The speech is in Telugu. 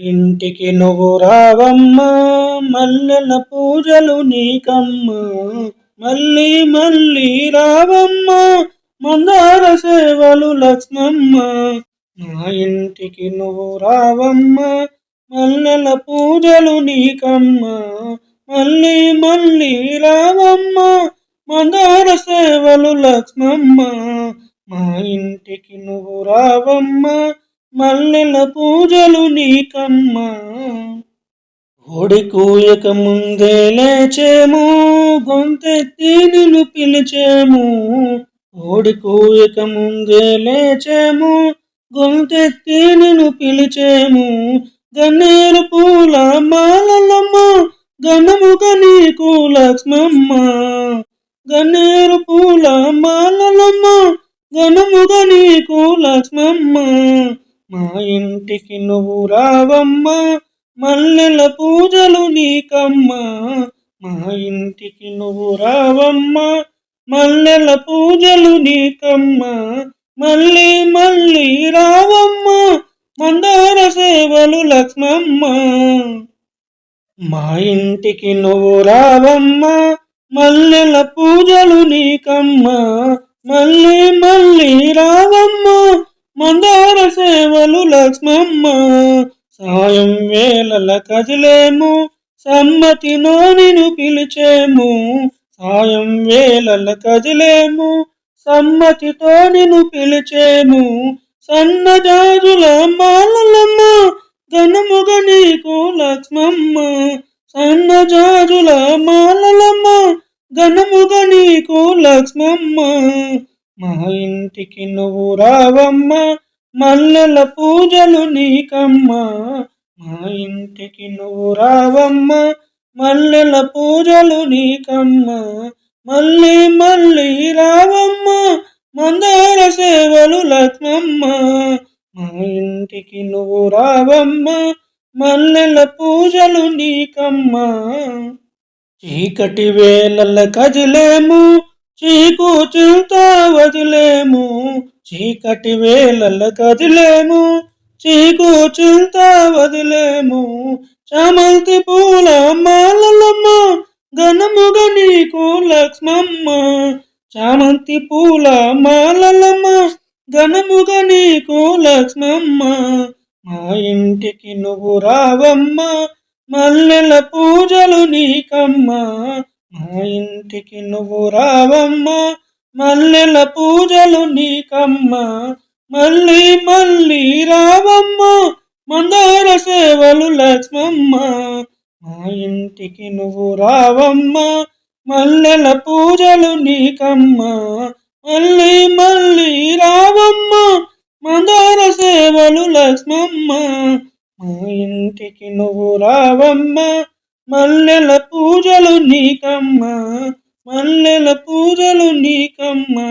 ఇంటికి నువ్వు రావమ్మా మల్లెల పూజలు నీకమ్మా మళ్ళీ మళ్ళీ రావమ్మా మందార సేవలు లక్ష్మమ్మ. మా ఇంటికి నువ్వు రావమ్మా మల్లెల పూజలు నీకమ్మా మళ్ళీ మళ్ళీ రావమ్మా మందార సేవలు లక్ష్మమ్మ. మా ఇంటికి నువ్వు రావమ్మా మల్లెల పూజలు నీకమ్మా ఓడి కూయక ముందే లేచేము గొంతెత్తి నిన్ను పిలిచేము. ఓడి కూయక ముందే లేచేము గొంతెత్తి నిన్ను పిలిచేము. గన్నేరు పూల మాలలమ్మ గణముగ నీకు లక్ష్మమ్మ గన్నేరు పూల మాలలమ్మ గణముగ నీకు లక్ష్మమ్మ మా ఇంటికి నువ్వు రావమ్మా మల్లెల పూజలు నీకమ్మా. మా ఇంటికి నువ్వు రావమ్మా మల్లెల పూజలు నీకమ్మా. మళ్ళీ మళ్ళీ రావమ్మా మందార సేవలు లక్ష్మమ్మ. మా ఇంటికి నువ్వు రావమ్మా మల్లెల పూజలు నీకమ్మా. మళ్ళీ మళ్ళీ మందార సేవలు లక్ష్మమ్మ. సాయం వేళల కదిలేము సమ్మతినో నిన్ను పిలిచేము. సాయం వేళల కదిలేము సమ్మతితో నిన్ను పిలిచేము. సన్నజాజుల మాలలమ్మ ఘనముగ నీకు లక్ష్మమ్మ. సన్నజాజుల మాలలమ్మ ఘనముగ నీకు లక్ష్మమ్మ. మా ఇంటికి నువ్వు రావమ్మా మల్లెల పూజలు నీకమ్మా. మా ఇంటికి నువ్వు రావమ్మా మల్లెల పూజలు నీకమ్మ. మళ్ళీ మళ్ళీ రావమ్మా మందార సేవలు లక్ష్మమ్మ. మా ఇంటికి నువ్వు రావమ్మా మల్లెల పూజలు నీకమ్మా. చీకటి వేళల కదిలేము చీకు వదిలేము చీకటి వేళల కదిలేము. చీకు వదిలేము చామంతి పూల మాలలమ్మ ఘనముగ నీకు లక్ష్మమ్మ. చామంతి పూల మాలలమ్మ ఘనముగ నీకు లక్ష్మమ్మ. మా ఇంటికి నువ్వు రావమ్మ. మల్లెల పూజలు నీకమ్మా. మా ఇంటికి నువ్వు రావమ్మా మల్లెల పూజలు నీకమ్మా మళ్ళీ మళ్ళీ రావమ్మా మందార సేవలు లక్ష్మమ్మ. మా ఇంటికి నువ్వు రావమ్మా మల్లెల పూజలు నీకమ్మా మళ్ళీ మళ్ళీ రావమ్మా మందార సేవలు లక్ష్మమ్మ. మా ఇంటికి నువ్వు రావమ్మా మల్లెల పూజలు నీకమ్మా మల్లెల పూజలు నీకమ్మా.